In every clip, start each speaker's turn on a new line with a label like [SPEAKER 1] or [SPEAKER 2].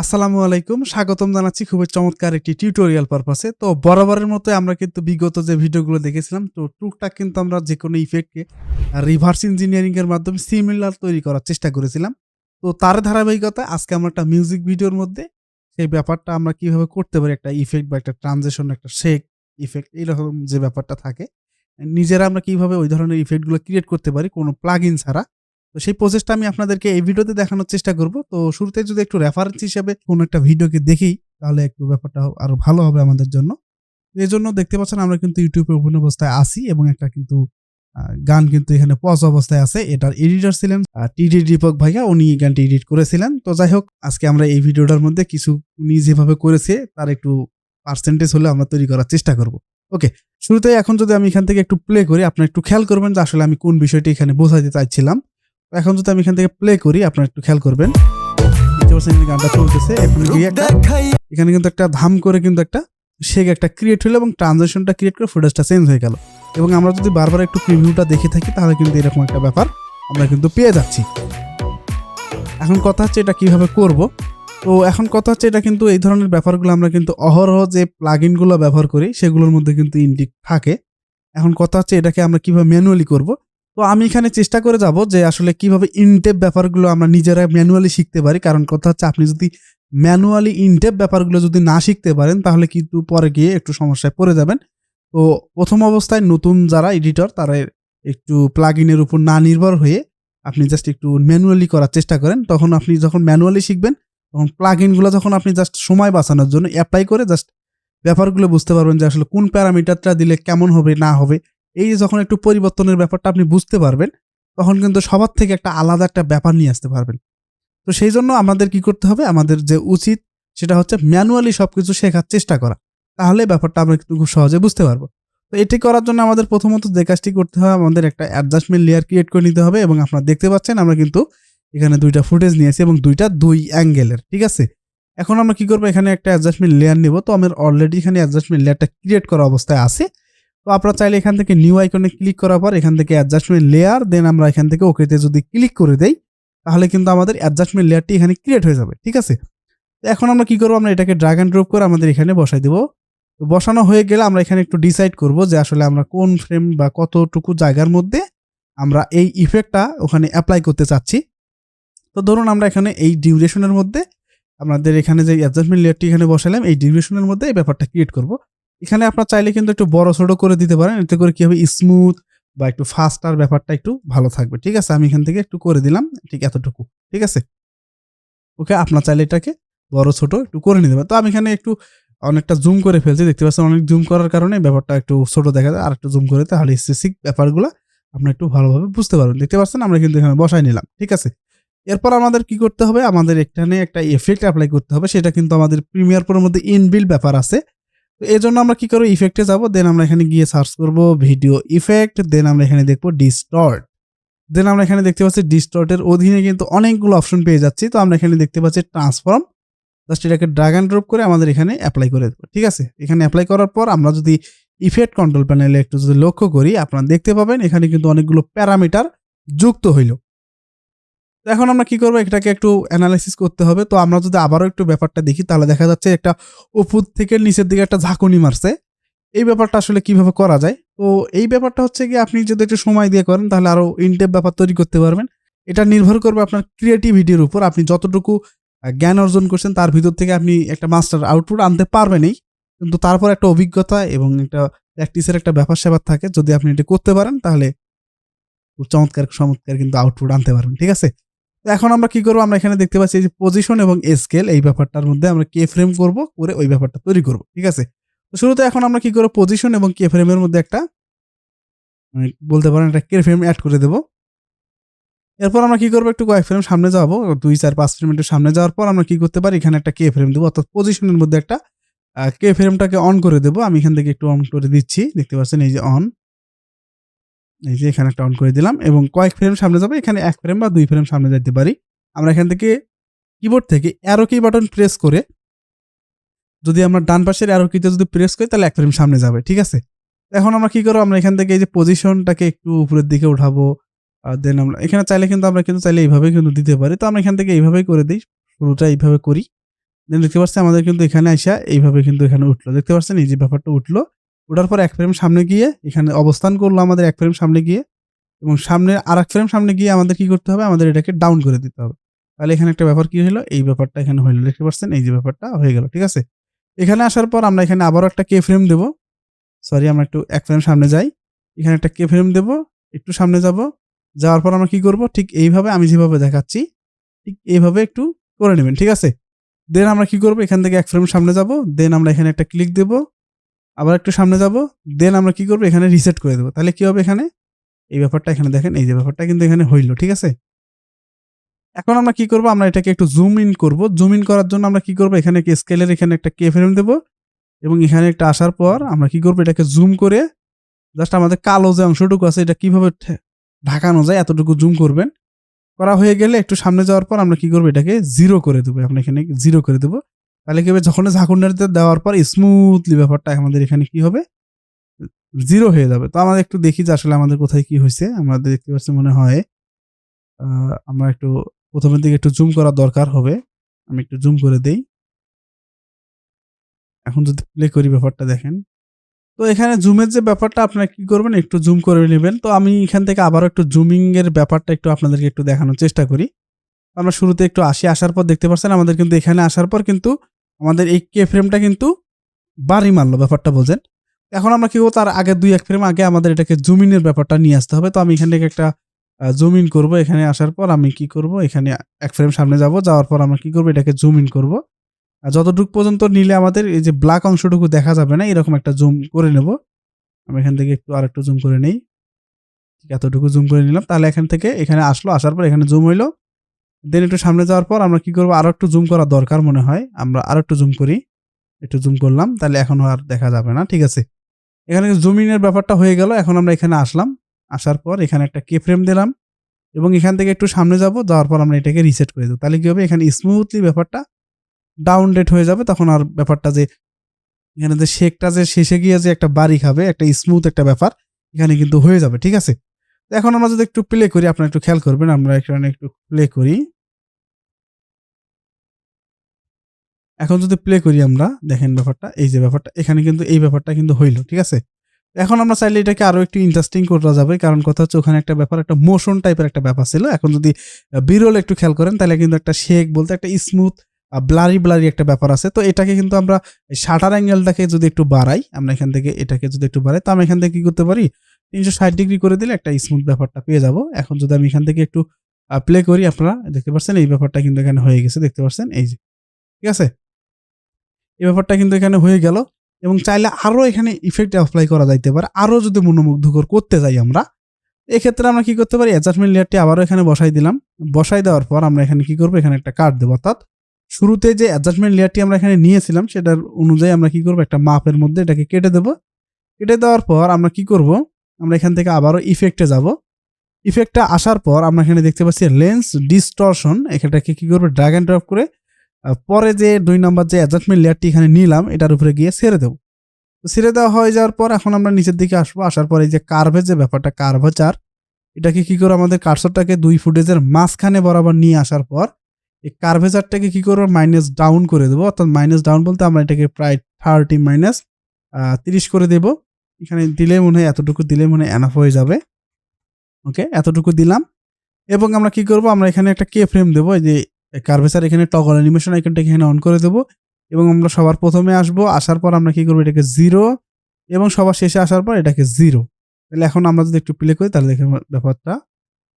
[SPEAKER 1] আসসালামু আলাইকুম। স্বাগতম জানাচ্ছি খুবই চমৎকার একটি টিউটোরিয়াল পারপাসে তো বরাবরের মতো আমরা কিন্তু বিগত যে ভিডিওগুলো দেখেছিলাম, তো টুকটাক কিন্তু আমরা যে কোনো ইফেক্টকে রিভার্স ইঞ্জিনিয়ারিংয়ের মাধ্যমে সিমিলার তৈরি করার চেষ্টা করেছিলাম। তো তার ধারাবাহিকতা আজকে আমরা একটা মিউজিক ভিডিওর মধ্যে সেই ব্যাপারটা আমরা কীভাবে করতে পারি, একটা ইফেক্ট বা একটা ট্রানজেকশন একটা শেক ইফেক্ট এইরকম যে ব্যাপারটা থাকে, নিজেরা আমরা কীভাবে ওই ধরনের ইফেক্টগুলো ক্রিয়েট করতে পারি কোনো প্লাগ ইন ছাড়া। তো সেই প্রসেসটা আমি আপনাদেরকে এই ভিডিওতে দেখানোর চেষ্টা করব। তো শুরুতে যদি একটু রেফারেন্স হিসেবে কোনো একটা ভিডিওকে দেখি, তাহলে একটু ব্যাপারটা আরও ভালো হবে আমাদের জন্য। এই জন্য দেখতে পাচ্ছেন আমরা কিন্তু ইউটিউবে ওপেন অবস্থায় আসি এবং একটা কিন্তু গান কিন্তু এখানে পজ অবস্থায় আছে। এটার এডিটর ছিলেন টিডি দীপক ভাইয়া উনি গানটি এডিট করেছিলেন। তো যাই হোক, আজকে আমরা এই ভিডিওটার মধ্যে কিছু উনি যেভাবে করেছে, তার একটু পার্সেন্টেজ হলে আমরা তৈরি করার চেষ্টা করব। ওকে শুরুতে এখন যদি আমি এখান থেকে একটু প্লে করি, আপনারা একটু খেয়াল করবেন যে আসলে আমি কোন বিষয়টি এখানে বোঝাতে চাইছিলাম। এখন যদি আমি এখান থেকে প্লে করি আপনারা একটু খেয়াল করবেন। দেখতে পাচ্ছেন গানটা চলতেছে এখন কিন্তু একটা ধাম করে কিন্তু একটা শেক একটা ক্রিয়েট হলো এবং ট্রানজেকশনটা ক্রিয়েট করে ফুটেজটা চেঞ্জ হয়ে গেল। এবং আমরা যদি বারবার একটু প্রিভিউটা দেখে থাকি তাহলে কিন্তু এরকম একটা ব্যাপার আমরা কিন্তু পেয়ে যাচ্ছি। এখন কথা হচ্ছে এটা কীভাবে করব? তো এখন কথা হচ্ছে এটা কিন্তু এই ধরনের ব্যাপারগুলো আমরা কিন্তু অহরহ যে প্লাগইনগুলো ব্যবহার করি সেগুলোর মধ্যে কিন্তু ইন্ডিক থাকে। এখন কথা হচ্ছে এটাকে আমরা কীভাবে ম্যানুয়ালি করব? তো আমি এখানে চেষ্টা করে যাব যে আসলে কীভাবে ইনটেপ ব্যাপারগুলো আমরা নিজেরা ম্যানুয়ালি শিখতে পারি। কারণ কথা হচ্ছে আপনি যদি ম্যানুয়ালি ইনটেপ ব্যাপারগুলো যদি না শিখতে পারেন, তাহলে কিন্তু পরে গিয়ে একটু সমস্যায় পড়ে যাবেন। তো প্রথম অবস্থায় নতুন যারা এডিটর তারা একটু প্লাগ ইনের উপর না নির্ভর হয়ে আপনি জাস্ট একটু ম্যানুয়ালি করার চেষ্টা করেন। তখন আপনি যখন ম্যানুয়ালি শিখবেন, তখন প্লাগ ইনগুলো যখন আপনি জাস্ট সময় বাঁচানোর জন্য অ্যাপ্লাই করে জাস্ট ব্যাপারগুলো বুঝতে পারবেন যে আসলে কোন প্যারামিটারটা দিলে কেমন হবে, না হবে। এই যে যখন একটু পরিবর্তনের ব্যাপারটা আপনি বুঝতে পারবেন, তখন কিন্তু সবার থেকে একটা আলাদা একটা ব্যাপার নিয়ে আসতে পারবেন। তো সেই জন্য আমাদের কি করতে হবে? আমাদের যে উচিত সেটা হচ্ছে ম্যানুয়ালি সব কিছু শেখার চেষ্টা করা। তাহলে ব্যাপারটা আমরা কিন্তু খুব সহজে বুঝতে পারব। তো এটি করার জন্য আমাদের প্রথমত যে কাজটি করতে হবে আমাদের একটা অ্যাডজাস্টমেন্ট লেয়ার ক্রিয়েট করে নিতে হবে এবং আপনারা দেখতে পাচ্ছেন আমরা কিন্তু এখানে দুইটা ফুটেজ নিয়েছি এবং দুইটা দুই অ্যাঙ্গেলের ঠিক আছে? এখন আমরা কি করব? এখানে একটা অ্যাডজাস্টমেন্ট লেয়ার নেব। তো আমার অলরেডি এখানে অ্যাডজাস্টমেন্ট লেয়ারটা ক্রিয়েট করা অবস্থায় আছে। তো আপনারা চাইলে এখান থেকে নিউ আইকনে ক্লিক করার পর এখান থেকে অ্যাডজাস্টমেন্ট লেয়ার দেন আমরা এখান থেকে ওকেতে যদি ক্লিক করে দেই, তাহলে কিন্তু আমাদের অ্যাডজাস্টমেন্ট লেয়ারটি এখানে ক্রিয়েট হয়ে যাবে, ঠিক আছে? তো এখন আমরা কি করব? আমরা এটাকে ড্রাগ অ্যান্ড ড্রপ করে আমাদের এখানে বসাই দেবো। তো বসানো হয়ে গেলে আমরা এখানে একটু ডিসাইড করব যে আসলে আমরা কোন ফ্রেম বা কতটুকু জায়গার মধ্যে আমরা এই ইফেক্টটা ওখানে অ্যাপ্লাই করতে চাচ্ছি। তো ধরুন আমরা এখানে এই ডিউরেশনের মধ্যে আমাদের এখানে যে অ্যাডজাস্টমেন্ট লেয়ারটি এখানে বসালাম, এই ডিউরেশনের মধ্যে এই ব্যাপারটা ক্রিয়েট করব। এখানে আপনার চাইলে কিন্তু একটু বড় ছোট করে দিতে পারেন। এতে করে কি হবে? স্মুথ বা একটু ফাস্টার ব্যাপারটা একটু ভালো থাকবে। ঠিক আছে? আমি এখান থেকে একটু করে দিলাম, ঠিক এতটুকু। ঠিক আছে? ওকে, আপনার চাইলে এটাকে বড়, ছোট একটু করে নিতে পারেন। তো আমি এখানে একটু অনেকটা জুম করে ফেলছি। দেখতে পাচ্ছেন অনেক জুম করার কারণে ব্যাপারটা একটু ছোট দেখা যায়। আর একটু জুম করে তাহলে স্পেসিক ব্যাপারগুলো আপনি একটু ভালোভাবে বুঝতে পারবেন। দেখতে পাচ্ছেন? আমরা কিন্তু এখানে বসাই নিলাম। ঠিক আছে? এরপর আমাদের কি করতে হবে? আমাদের এখানে একটা এফেক্ট অ্যাপ্লাই করতে হবে। সেটা কিন্তু আমাদের প্রিমিয়ার প্রোর মধ্যে ইনবিল ব্যাপার আছে। এই জন্য আমরা কি করব? ইফেক্টে যাব দেন আমরা এখানে গিয়ে সার্চ করব ভিডিও ইফেক্ট দেন আমরা এখানে দেখব ডিস্টর্ট দেন আমরা এখানে দেখতে পাচ্ছি ডিস্টর্টের অধীনে কিন্তু অনেকগুলো অপশন পেয়ে যাচ্ছি। তো আমরা এখানে দেখতে পাচ্ছি ট্রান্সফর্ম জাস্ট এটাকে ড্রাগ অ্যান্ড ড্রপ করে আমাদের এখানে অ্যাপ্লাই করে দেবো, ঠিক আছে? এখানে অ্যাপ্লাই করার পর আমরা যদি ইফেক্ট কন্ট্রোল প্যানেলে একটু যদি লক্ষ্য করি, আপনারা দেখতে পাবেন এখানে কিন্তু অনেকগুলো প্যারামিটার যুক্ত হইল। এখন আমরা কি করব? এটাকে একটু অ্যানালাইসিস করতে হবে। তো আমরা যদি আবারও একটু ব্যাপারটা দেখি, তাহলে দেখা যাচ্ছে একটা উপর থেকে নিচের দিকে একটা ঝাঁকুনি মারছে। এই ব্যাপারটা আসলে কীভাবে করা যায়? তো এই ব্যাপারটা হচ্ছে কি আপনি যদি একটু সময় দিয়ে করেন, তাহলে আরও ইনটেপ ব্যাপার তৈরি করতে পারবেন। এটা নির্ভর করবে আপনার ক্রিয়েটিভিটির উপর। আপনি যতটুকু জ্ঞান অর্জন করছেন, তার ভিতর থেকে আপনি একটা মাস্টার আউটপুট আনতে পারবেনই। কিন্তু তারপর একটা অভিজ্ঞতা এবং একটা প্র্যাকটিসের একটা ব্যাপার স্যাপার থাকে। যদি আপনি এটা করতে পারেন, তাহলে চমৎকার চমৎকার কিন্তু আউটপুট আনতে পারবেন। ঠিক আছে? এখন আমরা কি করব? আমরা এখানে দেখতে পাচ্ছি এই যে পজিশন এবং স্কেল এই ব্যাপারটার মধ্যে আমরা কে ফ্রেম করব, করে ওই ব্যাপারটা তৈরি করব, ঠিক আছে? তো শুরুতে এখন আমরা কি করব? পজিশন এবং কে ফ্রেমের মধ্যে একটা মানে বলতে পারেন একটা কে ফ্রেম অ্যাড করে দেবো। এরপর আমরা কি করব? একটু কয়েক ফ্রেম সামনে যাব, দুই, চার, পাঁচ ফ্রেম একটু সামনে যাওয়ার পর আমরা কি করতে পারি? এখানে একটা কে ফ্রেম দেবো, অর্থাৎ পজিশনের মধ্যে একটা কে ফ্রেমটাকে অন করে দেবো। আমি এখান থেকে একটু অন করে দিচ্ছি, দেখতে পাচ্ছেন এই যে অন এই যে এখানে একটা অন করে দিলাম এবং কয়েক ফ্রেম সামনে যাবে, এখানে এক ফ্রেম বা দুই ফ্রেম সামনে যেতে পারি। আমরা এখান থেকে কিবোর্ড থেকে অ্যারো কি বাটন প্রেস করে যদি আমরা ডান পাশের অ্যারো কিতে যদি প্রেস করি, তাহলে এক ফ্রেম সামনে যাবে, ঠিক আছে? এখন আমরা কি করব, আমরা এখান থেকে এই যে পজিশনটাকে একটু উপরের দিকে উঠাবো দেন আমরা, এখানে চাইলে কিন্তু আমরা কিন্তু চাইলে এইভাবে কিন্তু দিতে পারি। তো আমরা এখান থেকে এইভাবেই করে দিই, শুরুটা এইভাবে করি। দেন দেখতে পাচ্ছেন আমাদের কিন্তু এখানে আইসা এইভাবে কিন্তু এখানে উঠল। দেখতে পাচ্ছেন এই যে ব্যাপারটা উঠল। ওঠার পর এক ফ্রেম সামনে গিয়ে এখানে অবস্থান করল আমাদের এক ফ্রেম সামনে গিয়ে এবং সামনে আর এক ফ্রেম সামনে গিয়ে আমাদের কি করতে হবে? আমাদের এটাকে ডাউন করে দিতে হবে। তাহলে এখানে একটা ব্যাপার কি হলো? এই ব্যাপারটা এখানে হইল দেখতে পাচ্ছেন? এই যে ব্যাপারটা হয়ে গেল, ঠিক আছে? এখানে আসার পর আমরা এখানে আবারও একটা কে ফ্রেম দেবো। সরি আমরা একটু এক ফ্রেম সামনে যাই। এখানে একটা কে ফ্রেম দেবো, একটু সামনে যাব। যাওয়ার পর আমরা কি করব? ঠিক এইভাবে আমি যেভাবে দেখাচ্ছি, ঠিক এইভাবে একটু করে নেবেন, ঠিক আছে? দেন আমরা কি করব? এখান থেকে এক ফ্রেম সামনে যাব। দেন আমরা এখানে একটা ক্লিক দেব। আবার একটু সামনে যাব দেন আমরা কি করব, এখানে রিসেট করে দেবো। তাহলে কি হবে এখানে? এই ব্যাপারটা এখানে দেখেন, এই যে ব্যাপারটা কিন্তু এখানে হইল, ঠিক আছে? এখন আমরা কি করব, আমরা এটাকে একটু জুম ইন করব। জুম ইন করার জন্য আমরা কি করব, এখানে স্কেলের এখানে একটা কে ফ্রেম দেব এবং এখানে একটা আসার পর আমরা কি করব, এটাকে জুম করে জাস্ট আমাদের কালো যে অংশটুকু আছে, এটা কীভাবে ঢাকানো যায়, এতটুকু জুম করবেন। করা হয়ে গেলে একটু সামনে যাওয়ার পর আমরা কি করব, এটাকে জিরো করে দেবো। আমরা এখানে জিরো করে দেবো। তাহলে কি হবে? যখন ঝাঁকুন্ডারিতে দেওয়ার পর স্মুথলি ব্যাপারটা আমাদের এখানে কি হবে? জিরো হয়ে যাবে। তো আমরা একটু দেখি যে আসলে আমাদের কোথায় কি হয়েছে। আমাদের দেখতে পাচ্ছি মনে হয় আমরা একটু প্রথমের দিকে একটু জুম করা দরকার হবে। আমি একটু জুম করে দেই। এখন যদি প্লে করি ব্যাপারটা দেখেন। তো এখানে জুমের যে ব্যাপারটা, আপনারা কি করবেন? একটু জুম করে নেবেন। তো আমি এখান থেকে আবারও একটু জুমিংয়ের ব্যাপারটা একটু আপনাদেরকে একটু দেখানোর চেষ্টা করি। আমরা শুরুতে একটু আসি, আসার পর দেখতে পাচ্ছেন আমাদের কিন্তু এখানে আসার পর কিন্তু আমাদের এই কে ফ্রেমটা কিন্তু বাড়ি মারলো ব্যাপারটা, বোঝেন? এখন আমরা কি তার আগে দুই, এক ফ্রেম আগে আমাদের এটাকে জুমিনের ব্যাপারটা নিয়ে আসতে হবে। তো আমি এখান থেকে একটা জুম ইন করব। এখানে আসার পর আমি কি করব, এখানে এক ফ্রেম সামনে যাব। যাওয়ার পর আমরা কি করব, এটাকে জুম ইন করব। যতটুকু পর্যন্ত নিলে আমাদের এই যে ব্ল্যাক অংশটুকু দেখা যাবে না, এরকম একটা জুম করে নেব। আমি এখান থেকে একটু আর একটু জুম করে নেই। এতটুকু জুম করে নিলাম। তাহলে এখান থেকে, এখানে আসলো, আসার পর এখানে জুম হইল। দেন একটু সামনে যাওয়ার পর আমরা কি করব? আরও একটু জুম করা দরকার মনে হয়। আমরা আরও একটু জুম করি। একটু জুম করলাম, তাহলে এখন আর দেখা যাবে না, ঠিক আছে? এখানে জুমিনের ব্যাপারটা হয়ে গেল, এখন আমরা এখানে আসলাম। আসার পর এখানে একটা কে ফ্রেম দিলাম এবং এখান থেকে একটু সামনে যাব, যাওয়ার পর আমরা এটাকে রিসেট করে দেবো। তাহলে কি হবে? এখানে স্মুথলি ব্যাপারটা ডাউন ডেট হয়ে যাবে, তখন আর ব্যাপারটা যে, এখানে যে শেকটা যে শেষে গিয়ে যে একটা বাড়ি খাবে, একটা স্মুথ একটা ব্যাপার, এখানে কিন্তু হয়ে যাবে, ঠিক আছে? এখন আমরা যদি একটু প্লে করি, আপনারা একটু খেয়াল করবেন, আমরা এখানে একটু প্লে করি। এখন যদি প্লে করি আমরা, দেখেন ব্যাপারটা, এই যে ব্যাপারটা, এখানে কিন্তু এই ব্যাপারটা কিন্তু হইল, ঠিক আছে? এখন আমরা চাইলে এটাকে আরও একটু ইন্টারেস্টিং করা যাবে, কারণ কথা হচ্ছে ওখানে একটা ব্যাপার, একটা মোশন টাইপের একটা ব্যাপার ছিল। এখন যদি বিরল একটু খেয়াল করেন, তাহলে কিন্তু একটা শেক বলতে একটা স্মুথ ব্লারি ব্লারি একটা ব্যাপার আছে। তো এটাকে কিন্তু আমরা শাটার অ্যাঙ্গেলটাকে যদি একটু বাড়াই, আমরা এখান থেকে এটাকে যদি একটু বাড়াই, তো আমি এখান থেকে কী করতে পারি? তিনশো ষাট ডিগ্রি করে দিলে একটা স্মুথ ব্যাপারটা পেয়ে যাব। এখন যদি আমি এখান থেকে একটু প্লে করি আপনারা, দেখতে পাচ্ছেন এই ব্যাপারটা কিন্তু এখানে হয়ে গেছে, দেখতে পাচ্ছেন এই যে, ঠিক আছে? এই ব্যাপারটা কিন্তু এখানে হয়ে গেল এবং চাইলে আরও এখানে ইফেক্ট অ্যাপ্লাই করা যাইতে পারে আরও যদি মনোমুগ্ধকর করতে যাই আমরা, এক্ষেত্রে আমরা কি করতে পারি? অ্যাডজাস্টমেন্ট লেয়ারটি আবারও এখানে বসাই দিলাম। বসাই দেওয়ার পর আমরা এখানে কি করব? এখানে একটা কার্ড দেবো। অর্থাৎ শুরুতে যে অ্যাডজাস্টমেন্ট লেয়ারটি আমরা এখানে নিয়েছিলাম, সেটার অনুযায়ী আমরা কি করব? একটা মাপের মধ্যে এটাকে কেটে দেবো। কেটে দেওয়ার পর আমরা কি করব? আমরা এখান থেকে আবারও ইফেক্টে যাব। ইফেক্টটা আসার পর আমরা এখানে দেখতে পাচ্ছি লেন্স ডিস্টরশন এখানটাকে কি করব? ড্রাগ অ্যান্ড ড্রপ করে পরে যে দুই নম্বর যে অ্যাডজাস্টমেন্ট লেয়ারটি এখানে নিলাম, এটার উপরে গিয়ে ছেড়ে দেবো। তো ছেড়ে দেওয়া হয়ে যাওয়ার পর এখন আমরা নিচের দিকে আসব। আসার পরে যে কার্ভের যে ব্যাপারটা কার্ভেচার এটাকে কি করে আমাদের কার্সরটাকে দুই ফুটেজের মাঝখানে বরাবর নিয়ে আসার পর, এই কার্ভেচারটাকে কি করব মাইনাস ডাউন করে দেবো। অর্থাৎ মাইনাস ডাউন বলতে আমরা এটাকে প্রায় থার্টি মাইনাস তিরিশ করে দেব। এখানে দিলে মনে হয় এতটুকু, দিলে মনে হয় হয়ে যাবে। ওকে এতটুকু দিলাম। এবং আমরা কি করব, আমরা এখানে একটা কে ফ্রেম দেবো, এই যে কার্ভেচার এখানে টগল অ্যানিমেশন আইকনটাকে এখানে অন করে দেবো এবং আমরা সবার প্রথমে আসব, আসার পর আমরা কি করব, এটাকে জিরো এবং সবার শেষে আসার পর এটাকে জিরো তাহলে এখন আমরা যদি একটু প্লে করি, তাহলে দেখেন ব্যাপারটা,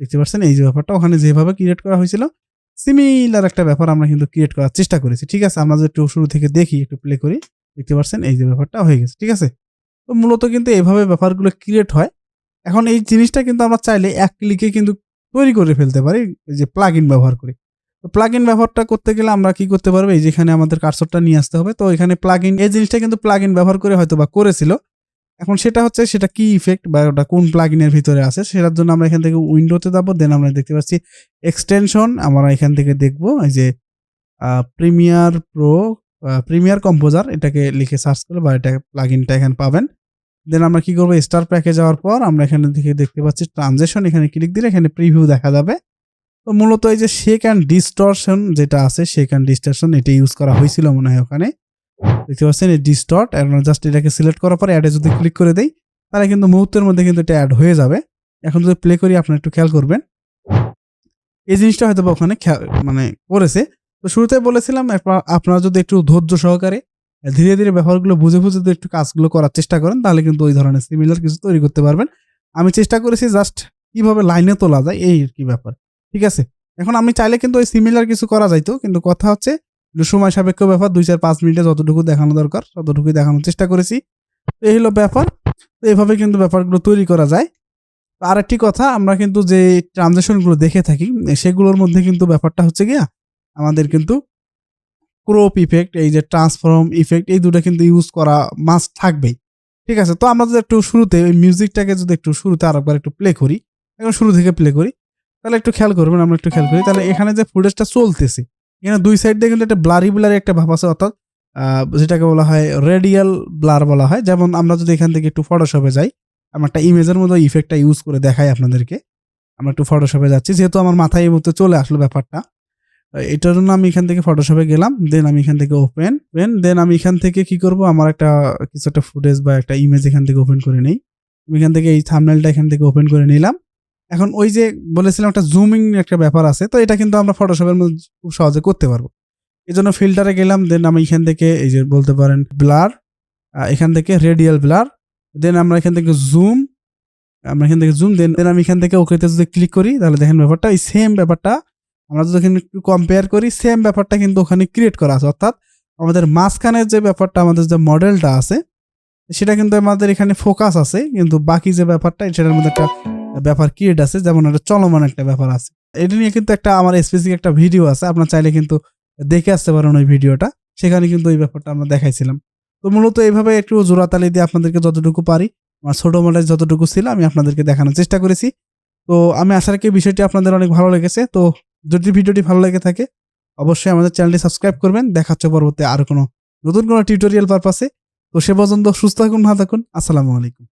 [SPEAKER 1] দেখতে পাচ্ছেন? এই যে ব্যাপারটা, ওখানে যেভাবে ক্রিয়েট করা হয়েছিল সিমিলার একটা ব্যাপার আমরা কিন্তু ক্রিয়েট করার চেষ্টা করেছি। ঠিক আছে, আমরা যদি একটু শুরু থেকে দেখি, একটু প্লে করি, দেখতে পাচ্ছেন? এই যে ব্যাপারটা হয়ে গেছে, ঠিক আছে? তো মূলত কিন্তু এইভাবে ব্যাপারগুলো ক্রিয়েট হয়। এখন এই জিনিসটা কিন্তু আমরা চাইলে এক ক্লিকে কিন্তু তৈরি করে ফেলতে পারি যে প্লাগ ইন ব্যবহার করে। প্লাগ ইন ব্যবহারটা করতে গেলে আমরা কি করতে পারব? এই যেখানে আমাদের কার্সরটা নিয়ে আসতে হবে। তো এখানে প্লাগ ইন এই জিনিসটা কিন্তু প্লাগ ইন ব্যবহার করে হয়তো বা করেছিল। এখন সেটা হচ্ছে, সেটা কি ইফেক্ট বা ওটা কোন প্লাগ ইনের ভিতরে আছে, সেটার জন্য আমরা এখান থেকে উইন্ডোতে যাব। দেন আমরা দেখতে পাচ্ছি এক্সটেনশন আমরা এখান থেকে দেখব এই যে প্রিমিয়ার প্রো প্রিমিয়ার কম্পোজার এটাকে লিখে সার্চ করলে বা এটা প্লাগ ইনটা এখানে পাবেন। দেন আমরা কি করব? স্টার প্যাকে যাওয়ার পর আমরা এখানে থেকে দেখতে পাচ্ছি ট্রানজেকশন এখানে ক্লিক দিলে এখানে প্রিভিউ দেখা যাবে। তো মূলত এই যে শেক অ্যান্ড ডিস্টরশন যেটা আছে শেক অ্যান্ড ডিস্টরশন এটা ইউজ করা হয়েছিল মনে হয় ওখানে। দেখতে পাচ্ছেন, এই ডিস্টর্ট জাস্ট এটাকে সিলেক্ট করার পর অ্যাডে যদি ক্লিক করে দেই, তাহলে কিন্তু মুহূর্তের মধ্যে কিন্তু এটা অ্যাড হয়ে যাবে। এখন যদি প্লে করি, আপনারা একটু খেয়াল করবেন। এই জিনিসটা হয়তো বা ওখানে মানে করেছে। তো শুরুতে বলেছিলাম আপনারা যদি একটু ধৈর্য সহকারে ধীরে ধীরে ব্যাপারগুলো বুঝে বুঝে যদি একটু কাজগুলো করার চেষ্টা করেন, তাহলে কিন্তু ওই ধরনের সিমিলার কিছু তৈরি করতে পারবেন। আমি চেষ্টা করেছি জাস্ট কীভাবে লাইনে তোলা যায়, এই আর কি ব্যাপার। ঠিক আছে? এখন আমি চাইলে কিন্তু ওই সিমিলার কিছু করা যাইতো, কিন্তু কথা হচ্ছে একটু সময় সাপেক্ষ ব্যাপার, দুই চার পাঁচ মিনিটে যতটুকু দেখানো দরকার, ততটুকুই দেখানোর চেষ্টা করেছি। তো এই হলো ব্যাপার। তো এভাবে কিন্তু ব্যাপারগুলো তৈরি করা যায়। তো আরেকটি কথা, আমরা কিন্তু যে ট্রানজেকশনগুলো দেখে থাকি, সেগুলোর মধ্যে কিন্তু ব্যাপারটা হচ্ছে গিয়া, আমাদের কিন্তু ক্রোপ ইফেক্ট এই যে ট্রান্সফর্ম ইফেক্ট এই দুটো কিন্তু ইউজ করা মাস থাকবেই। ঠিক আছে? তো আমরা যদি একটু শুরুতে, ওই মিউজিকটাকে যদি একটু শুরুতে আরেকবার একটু প্লে করি, এখন শুরু থেকে প্লে করি তাহলে একটু খেয়াল করবেন, আমরা একটু খেয়াল করি। তাহলে এখানে যে ফুটেজটা চলতেছে, এখানে দুই সাইড দিয়ে কিন্তু একটা ব্লারি ব্লারি একটা ভাব আছে, অর্থাৎ যেটাকে বলা হয় রেডিয়াল ব্লার বলা হয়। যেমন আমরা যদি এখান থেকে একটু ফটোশপে যাই আমরা একটা ইমেজের মতো ইফেক্টটা ইউজ করে দেখাই আপনাদেরকে। আমরা একটু ফটোশপে যাচ্ছি, যেহেতু আমার মাথায় এই মতো চলে আসলো ব্যাপারটা। এটার জন্য আমি এখান থেকে ফটোশপে গেলাম দেন আমি এখান থেকে ওপেন ওপেন দেন আমি এখান থেকে কি করব, আমার একটা কিছু একটা ফুটেজ বা একটা ইমেজ এখান থেকে ওপেন করে নিই। আমি এখান থেকে এই থামনেলটা এখান থেকে ওপেন করে নিলাম। এখন ওই যে বলেছিলাম একটা জুমিং একটা ব্যাপার আছে, তো এটা কিন্তু আমরা ফটোশপের মধ্যে খুব সহজে করতে পারব। এই জন্য ফিল্টারে গেলাম দেন আমি এখান থেকে এই যে বলতে পারেন ব্লার এখান থেকে রেডিয়াল ব্লার দেন আমরা এখান থেকে জুম আমরা এখান থেকে জুম দেন দেন আমি এখান থেকে ওকেতে যদি ক্লিক করি, তাহলে দেখেন ব্যাপারটা, এই সেম ব্যাপারটা, আমরা যদি এখানে একটু কম্পেয়ার করি সেম ব্যাপারটা কিন্তু ওখানে ক্রিয়েট করা আছে। অর্থাৎ আমাদের মাঝখানের যে ব্যাপারটা, আমাদের যে মডেলটা আছে, সেটা কিন্তু আমাদের এখানে ফোকাস আছে, কিন্তু বাকি যে ব্যাপারটা, সেটার মধ্যে একটা ব্যাপার ক্রিয়েট আছে, যেমন একটা চলমান একটা ব্যাপার আছে। এটা নিয়ে কিন্তু একটা আমার স্পেসিফিক একটা ভিডিও আছে, আপনার চাইলে কিন্তু দেখে আসতে পারেন ওই ভিডিওটা সেখানে কিন্তু এই ব্যাপারটা আমরা দেখাইছিলাম। তো মূলত এইভাবে একটু জোড়াতালি দিয়ে আপনাদেরকে যতটুকু পারি, আমার ছোট মডেল যতটুকু ছিল, আমি আপনাদেরকে দেখানোর চেষ্টা করেছি। তো আমি আশা রাখি বিষয়টি আপনাদের অনেক ভালো লেগেছে। তো যদি ভিডিওটি ভালো লেগে থাকে, অবশ্যই আমাদের চ্যানেলটি সাবস্ক্রাইব করবেন। দেখা হচ্ছে পরবর্তী আরও কোনো নতুন কোনো টিউটোরিয়াল পারপাসে তো সে পর্যন্ত সুস্থ থাকুন, ভালো থাকুন। আসসালামু আলাইকুম।